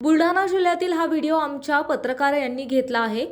बुलढाणा जिल्ह्यातील हा व्हिडिओ आमच्या पत्रकार यांनी घेतला आहे.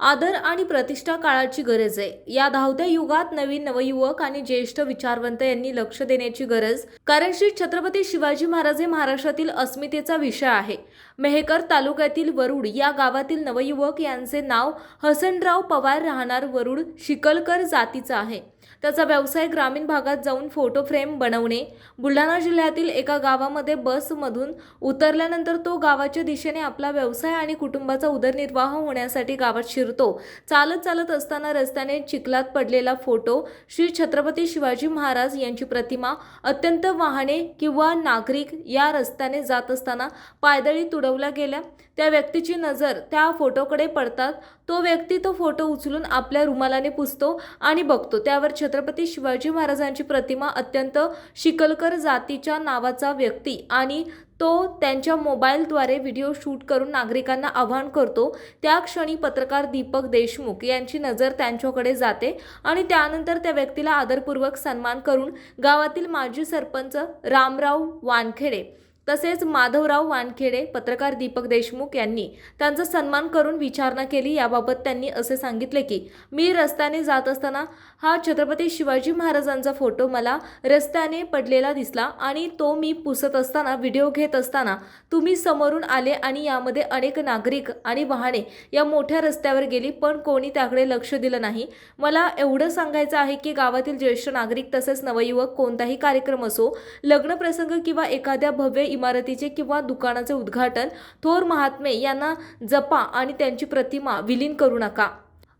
आदर आणि प्रतिष्ठा काळाची गरज आहे. या धावत्या युगात नवीन नवयुवक आणि ज्येष्ठ विचारवंत यांनी लक्ष देण्याची गरज कारण श्री छत्रपती शिवाजी महाराज हे महाराष्ट्रातील अस्मितेचा विषय आहे. मेहकर तालुक्यातील वरुड या गावातील नवयुवक यांचे नाव हसनराव पवार राहणार वरुड शिकलकर जातीचं आहे. त्याचा व्यवसाय ग्रामीण भागात जाऊन फोटो फ्रेम बनवणे. बुलढाणा जिल्ह्यातील एका गावामध्ये बसमधून उतरल्यानंतर तो गावाच्या दिशेने आपला व्यवसाय आणि कुटुंबाचा उदरनिर्वाह होण्यासाठी गावात शिरतो. चालत चालत असताना रस्त्याने चिखलात पडलेला फोटो श्री छत्रपती शिवाजी महाराज यांची प्रतिमा अत्यंत वाहने किंवा नागरिक या रस्त्याने जात असताना पायदळी तुडवल्या गेल्या. त्या व्यक्तीची नजर त्या फोटोकडे पडतात. तो व्यक्ती तो फोटो उचलून आपल्या रुमालाने पुसतो आणि बघतो. त्यावर छत्रपती शिवाजी महाराजांची प्रतिमा अत्यंत शिकलकर जातीच्या नावाचा व्यक्ती आणि तो त्यांच्या मोबाईलद्वारे व्हिडिओ शूट करून नागरिकांना आवाहन करतो. त्या क्षणी पत्रकार दीपक देशमुख यांची नजर त्यांच्याकडे जाते आणि त्यानंतर त्या व्यक्तीला आदरपूर्वक सन्मान करून गावातील माजी सरपंच रामराव वानखेडे तसेच माधवराव वानखेडे पत्रकार दीपक देशमुख यांनी त्यांचा सन्मान करून विचारणा केली. याबाबत त्यांनी असे सांगितले की मी रस्त्याने जात असताना हा छत्रपती शिवाजी महाराजांचा फोटो मला रस्त्याने पडलेला दिसला आणि तो मी पुसत असताना व्हिडिओ घेत असताना तुम्ही समोरून आले आणि यामध्ये अनेक नागरिक आणि वाहने या मोठ्या रस्त्यावर गेली पण कोणी त्याकडे लक्ष दिलं नाही. मला एवढं सांगायचं आहे की गावातील ज्येष्ठ नागरिक तसेच नवयुवक कोणताही कार्यक्रम असो लग्नप्रसंग किंवा एखाद्या भव्य इमारतीचे किंवा दुकानाचे उद्घाटन थोर महात्मे यांना जपा आणि त्यांची प्रतिमा विलीन करू नका.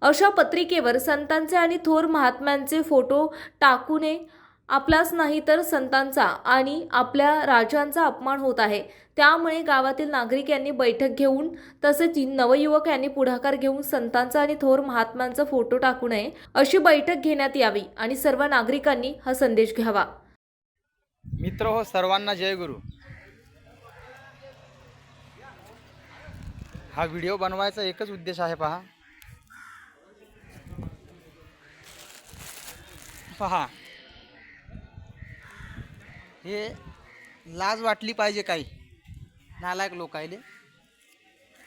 अशा पत्रिकेवर संतांचे आणि थोर महात्म्यांचे फोटो टाकू नये आपलाच नाही तर संतांचा आणि आपल्या राजांचा अपमान होत आहे. त्यामुळे गावातील नागरिक यांनी बैठक घेऊन तसेच नवयुवक यांनी पुढाकार घेऊन संतांचा आणि थोर महात्म्यांचा फोटो टाकू नये अशी बैठक घेण्यात यावी आणि सर्व नागरिकांनी हा संदेश घ्यावा. मित्र हो सर्वांना जय गुरु. हा व्हिडिओ बनवायचा एकच उद्देश आहे पहा. पहा. हे लाज वाटली पाहिजे काही. नालायक लोकायले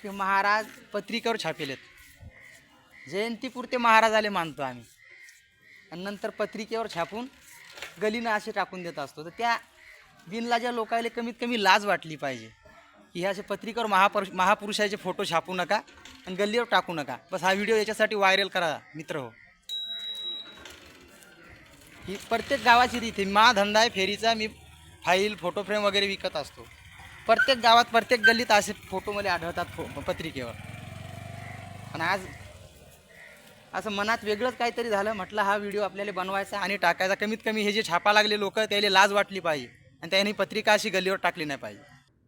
की महाराज पत्रिकेवर छापेलेत. जयंतीपुरते महाराजाले मानतो आम्ही. आणि नंतर पत्रिकेवर छापून गलीनं असे टाकून देत असतो. तर त्या बिनलाज्या लोकायले कमीत कमी लाज वाटली पाहिजे. की ह्या असे पत्रिकेवर महापुरुष महापुरुषाचे फोटो छापू नका आणि गल्लीवर टाकू नका. बस हा व्हिडिओ याच्यासाठी व्हायरल करा मित्र हो. ही प्रत्येक गावाची रीत आहे. मा धंदा आहे फेरीचा मी फाईल फोटो फ्रेम वगैरे विकत असतो. प्रत्येक गावात प्रत्येक गल्लीत असे फोटो मला आढळतात फो पत्रिकेवर. आणि आज असं मनात वेगळंच काहीतरी झालं म्हटलं हा व्हिडिओ आपल्याला बनवायचा आणि टाकायचा. कमीत कमी हे जे छापा लागले लोक त्याला लाज वाटली पाहिजे. आणि त्याने पत्रिका अशी गल्लीवर टाकली नाही पाहिजे.